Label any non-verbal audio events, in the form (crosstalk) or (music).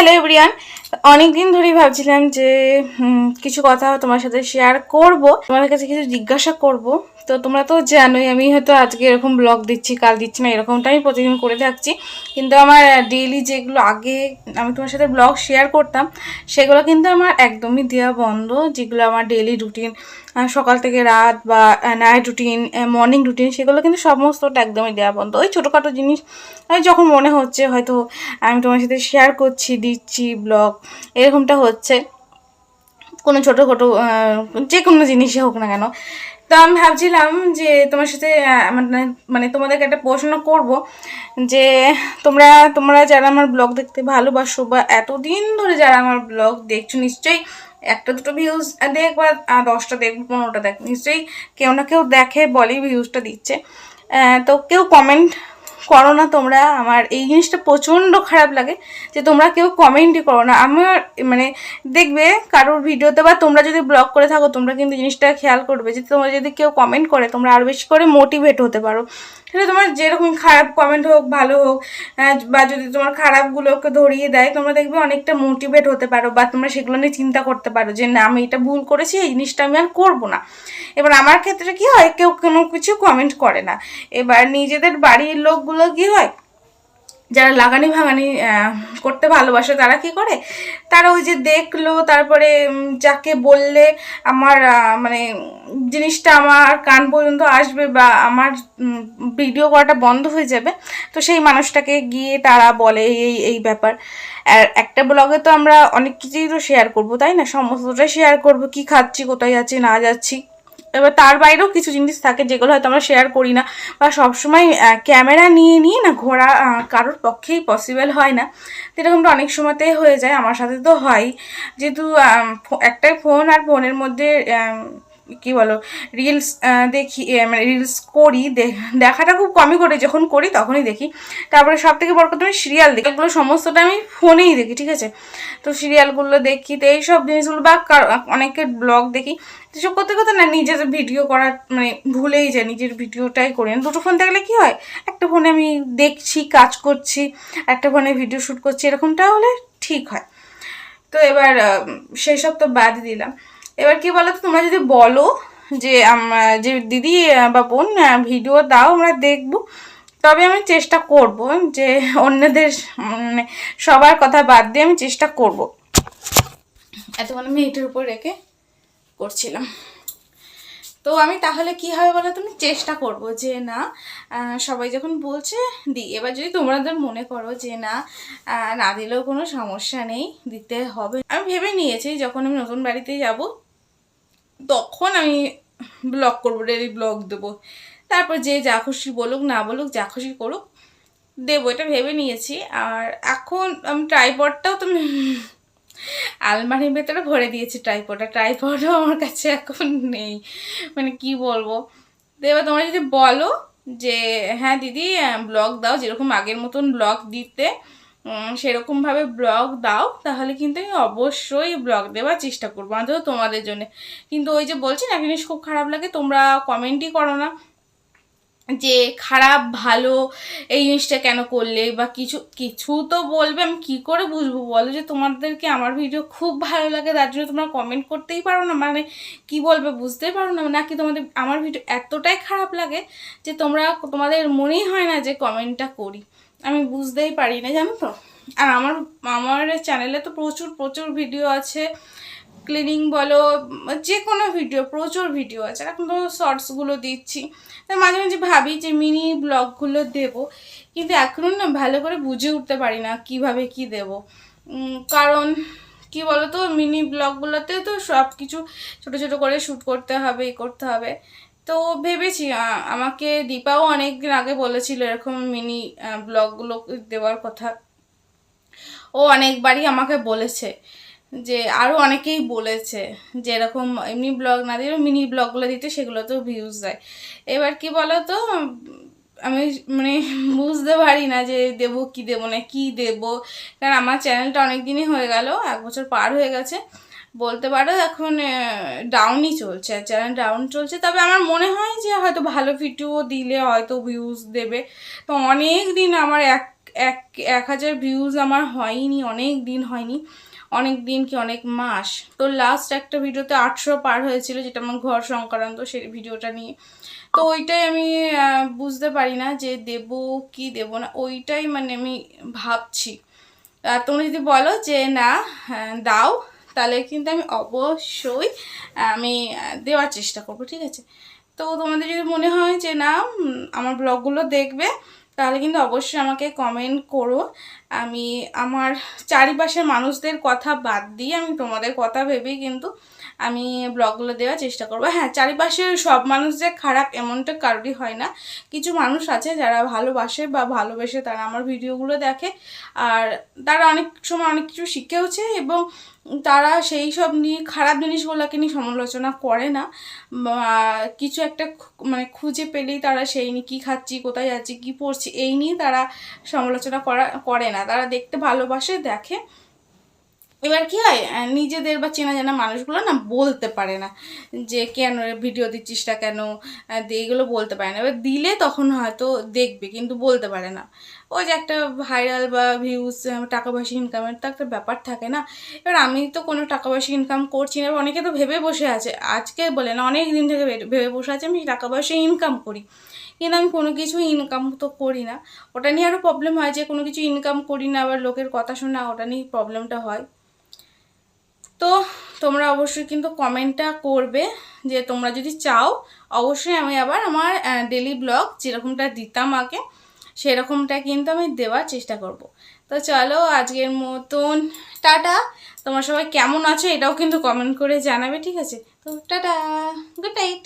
Hello everyone. অনেকদিন ধরেই ভাবছিলাম যে কিছু কথা তোমার সাথে শেয়ার করব। তোমাদের কাছে কিছু জিজ্ঞাসা করব। তো তোমরা তো জানোই, আমি হয়তো আজকে এরকম ব্লগ দিচ্ছি, কাল দিচ্ছি না এরকমটা আমি প্রতিদিন করে থাকছি। কিন্তু আমার ডেইলি যেগুলো আগে আমি তোমার সাথে ব্লগ শেয়ার করতাম, সেগুলো কিন্তু আমার একদমই দেওয়া বন্ধ, যেগুলো আমার ডেইলি রুটিন সকাল থেকে রাত বা নাইট রুটিন মর্নিং রুটিন সেগুলো কিন্তু সমস্তটা একদমই দেওয়া বন্ধ। ওই ছোটোখাটো জিনিস যখন মনে হচ্ছে হয়তো আমি তোমার সাথে শেয়ার করছি, দিচ্ছি ব্লগ এরকমটা হচ্ছে। কোনো ছোটো খাটো যে কোনো জিনিসই হোক না কেন তো আমি ভাবছিলাম যে তোমার সাথে মানে মানে তোমাদেরকে একটা প্রশ্ন করব যে তোমরা তোমরা যারা আমার ব্লগ দেখতে ভালোবাসো বা এতদিন ধরে যারা আমার ব্লগ দেখছ, নিশ্চয়ই একটা দুটো ভিউজ দেখ বা দশটা দেখব, পনেরোটা দেখ নিশ্চয়ই কেউ না কেউ দেখে বলে ভিউজটা দিচ্ছে। তো কেউ কমেন্ট করো না তোমরা। আমার এই জিনিসটা প্রচণ্ড খারাপ লাগে যে তোমরা কেউ কমেন্টই করো না। আমার মানে দেখবে কারোর ভিডিওতে বা তোমরা যদি ব্লগ করে থাকো, তোমরা কিন্তু জিনিসটা খেয়াল করবে যে তোমরা যদি কেউ কমেন্ট করে, তোমরা আরও বেশি করে মোটিভেট হতে পারো। সেটা তোমার যেরকম খারাপ কমেন্ট হোক, ভালো হোক বা যদি তোমার খারাপগুলোকে ধরিয়ে দেয়, তোমরা দেখবে অনেকটা মোটিভেট হতে পারো বা তোমরা সেগুলো নিয়ে চিন্তা করতে পারো যে না, আমি এটা ভুল করেছি, এই জিনিসটা আমি আর করব না। এবার আমার ক্ষেত্রে কি হয়, কেউ কোনো কিছু কমেন্ট করে না। এবার নিজেদের বাড়ির লোকগুলো কি হয়? যারা লাগানি ভাঙানি করতে ভালোবাসে তারা কি করে? তারা ওই যে দেখল, তারপরে যাকে বললে আমার মানে জিনিসটা আমার কান পর্যন্ত আসবে বা আমার ভিডিও করাটা বন্ধ হয়ে যাবে, তো সেই মানুষটাকে গিয়ে তারা বলে, এই এই ব্যাপার। আর একটা ব্লগে তো আমরা অনেক কিছুই তো শেয়ার করব, তাই না? সমস্তটা শেয়ার করব, কি খাচ্ছি, কোথায় যাচ্ছি না যাচ্ছি। এবার তার বাইরেও কিছু জিনিস থাকে যেগুলো হয়তো আমরা শেয়ার করি না বা সবসময় ক্যামেরা নিয়ে নিয়ে না ঘোরা কারোর পক্ষেই পসিবল হয় না। এরকমটা অনেক সময়তেই হয়ে যায়, আমার সাথে তো হয়। যেহেতু একটাই ফোন আর ফোনের মধ্যে কি বলো রিলস দেখি মানে রিলস করি দেখাটা খুব কমই করি, যখন করি তখনই দেখি। তারপরে সব থেকে বড় কথা আমি সিরিয়াল দেখি, এগুলো সমস্তটা আমি ফোনেই দেখি, ঠিক আছে? তো সিরিয়ালগুলো দেখি, তো এইসব জিনিসগুলো বা কার- অনেকের ব্লগ দেখি, তো সব করতে করতে না নিজের ভিডিও করা মানে ভুলেই যায় নিজের ভিডিওটাই করি দুটো ফোন থাকলে কি হয়, একটা ফোনে আমি দেখছি, কাজ করছি, একটা ফোনে ভিডিও শ্যুট করছি, এরকমটা হলে ঠিক হয়। তো এবার সেই সব তো বাদ দিলাম। এবার কি বলো তো, তোমরা যদি বলো যে যে দিদি বা বোন ভিডিও দাও, আমরা দেখব। তবে আমি চেষ্টা করব যে অন্যদের মানে সবার কথা বাদ দিয়ে আমি চেষ্টা করব। এতক্ষণ আমি এটার উপর রেখে করছিলাম। তো আমি তাহলে কি হবে বলো তুমি? চেষ্টা করব যে না সবাই যখন বলছে দিই এবার যদি তোমাদের মনে করো যে না না দিলেও কোনো সমস্যা নেই, দিতে হবে। আমি ভেবে নিয়েছি যখন আমি নতুন বাড়িতে যাব তখন আমি ব্লগ করব ডেলি ব্লগ দেবো। তারপর যে যা খুশি বলুক, না বলুক, যা খুশি করুক, দেবো, এটা ভেবে নিয়েছি। আর এখন আমি ট্রাইপডটাও তুমি (laughs) আলমারির ভেতরে ভরে দিয়েছি ট্রাইপডটা ট্রাইপডও আমার কাছে এখন নেই। মানে কি বলব? তো এবার তোমরা যদি বলো যে হ্যাঁ দিদি ব্লগ দাও, যেরকম আগের মতন ব্লগ দিতে সেরকমভাবে ব্লগ দাও, তাহলে কিন্তু আমি অবশ্যই ব্লগ দেওয়ার চেষ্টা করব, অন্তত তোমাদের জন্য। কিন্তু ওই যে বলছি না, জিনিস খুব খারাপ লাগে, তোমরা কমেন্টই করো না যে খারাপ, ভালো, এই জিনিসটা কেন করলে বা কিছু কিছু তো বলবে, আমি কী করে বুঝব? বলো যে তোমাদেরকে আমার ভিডিও খুব ভালো লাগে, তার জন্য তোমরা কমেন্ট করতেই পারো না মানে কি বলবে বুঝতেই পারো না, নাকি তোমাদের, আমার ভিডিও এতটাই খারাপ লাগে যে তোমরা, তোমাদের মনেই হয় না যে কমেন্টটা করি। আমি বুঝতেই পারি না জানো তো? আর আমার আমার চ্যানেলে তো প্রচুর প্রচুর ভিডিও আছে। ক্লিনিং বলো, যে কোনো ভিডিও প্রচুর ভিডিও আছে। এখন তো শর্টসগুলো দিচ্ছি। মাঝে মাঝে ভাবি যে মিনি ব্লগগুলো দেব। কিন্তু এখনও না ভালো করে বুঝে উঠতে পারি না কীভাবে কি দেব। কারণ কি বলতো মিনি ব্লগগুলোতে তো সব কিছু ছোটো ছোটো করে শ্যুট করতে হবে করতে হবে। তো ভেবেছি আমাকে দীপাও অনেক দিন আগে বলেছিল এরকম মিনি ব্লগগুলো দেওয়ার কথা। ও অনেকবারই আমাকে বলেছে যে আরও অনেকেই বলেছে যে, এরকম এমনি ব্লগ না দিলেও মিনি ব্লগগুলো দিতে সেগুলোতেও ভিউজ দেয়। এবার কি বলো তো আমি মানে বুঝতে পারি না যে, দেব কি দেবো না, কি দেবো? কারণ আমার চ্যানেলটা অনেক দিনই হয়ে গেল, এক বছর পার হয়ে গেছে। বলতে পারো এখন ডাউনই চলছে চ্যানেল ডাউন চলছে। তবে আমার মনে হয় যে হয়তো ভালো ভিডিও দিলে হয়তো ভিউজ দেবে। তো অনেক দিন আমার এক এক এক হাজার ভিউজ আমার হয়নি অনেক দিন হয়নি অনেক দিন কি অনেক মাস। তো লাস্ট একটা ভিডিওতে আটশো পার হয়েছিল যেটা আমার ঘর সংক্রান্ত সেই ভিডিওটা নিয়ে। তো ওইটাই আমি বুঝতে পারি না যে দেব কি দেব না ওইটাই মানে আমি ভাবছি। তোমরা যদি বলো যে না হ্যাঁ, দাও তাহলে কিন্তু আমি অবশ্যই, আমি দেওয়ার চেষ্টা করব, ঠিক আছে? তো তোমাদের যদি মনে হয় যে না আমার ব্লগগুলো দেখবে, তাহলে কিন্তু অবশ্যই আমাকে কমেন্ট করো। আমি, আমার চারিপাশের মানুষদের কথা বাদ দিয়ে আমি তোমাদের কথা ভেবেই কিন্তু আমি ব্লগগুলো দেওয়ার চেষ্টা করব। হ্যাঁ চারিপাশে সব মানুষ যে খারাপ এমনটা কারোরই হয় না। কিছু মানুষ আছে যারা ভালোবাসে বা ভালোবেসে তারা আমার ভিডিওগুলো দেখে। আর তারা অনেক সময় অনেক কিছু শিখেওছে এবং তারা সেই সব নিয়ে খারাপ জিনিসগুলোকে নিয়ে সমালোচনা করে না। কিছু একটা মানে খুঁজে পেলেই তারা সেই নিয়ে কী খাচ্ছি, কোথায় যাচ্ছি, কী পড়ছি, এই নিয়ে তারা সমালোচনা করা, করে না। তারা দেখতে ভালোবাসে, দেখে। এবার কি হয় নিজেদের বা চেনা জানা মানুষগুলো না বলতে পারে না যে, কেন ভিডিও দিচ্ছিস না কেন? এগুলো বলতে পারে না। এবার দিলে তখন হয়তো দেখবে, কিন্তু বলতে পারে না। ওই যে একটা ভাইরাল বা ভিউজ টাকা পয়সা ইনকামের তো একটা ব্যাপার থাকে না। এবার আমি তো কোনো টাকা পয়সা ইনকাম করছি না। অনেকে তো ভেবে বসে আছে। আজকে বলে না, অনেক দিন থেকে ভেবে বসে আছে, আমি টাকা পয়সা ইনকাম করি। কিন্তু আমি কোনো কিছু ইনকাম তো করি না। ওটা নিয়ে আরও প্রবলেম হয় যে, কোনো কিছু ইনকাম করি না, আবার লোকের কথা শোনা, ওটা নিয়ে প্রবলেমটা হয়। তো তোমরা অবশ্যই কিন্তু কমেন্টটা করবে যে তোমরা যদি চাও, অবশ্যই আমি আবার আমার ডেলি ব্লগ যেরকমটা দিতাম আগে, সেরকমটা কিন্তু আমি দেওয়ার চেষ্টা করব। তো চলো আজকের মতন, টাটা। তোমার সবাই কেমন আছো এটাও কিন্তু কমেন্ট করে জানাবে, ঠিক আছে? তো টাটা গুড নাইট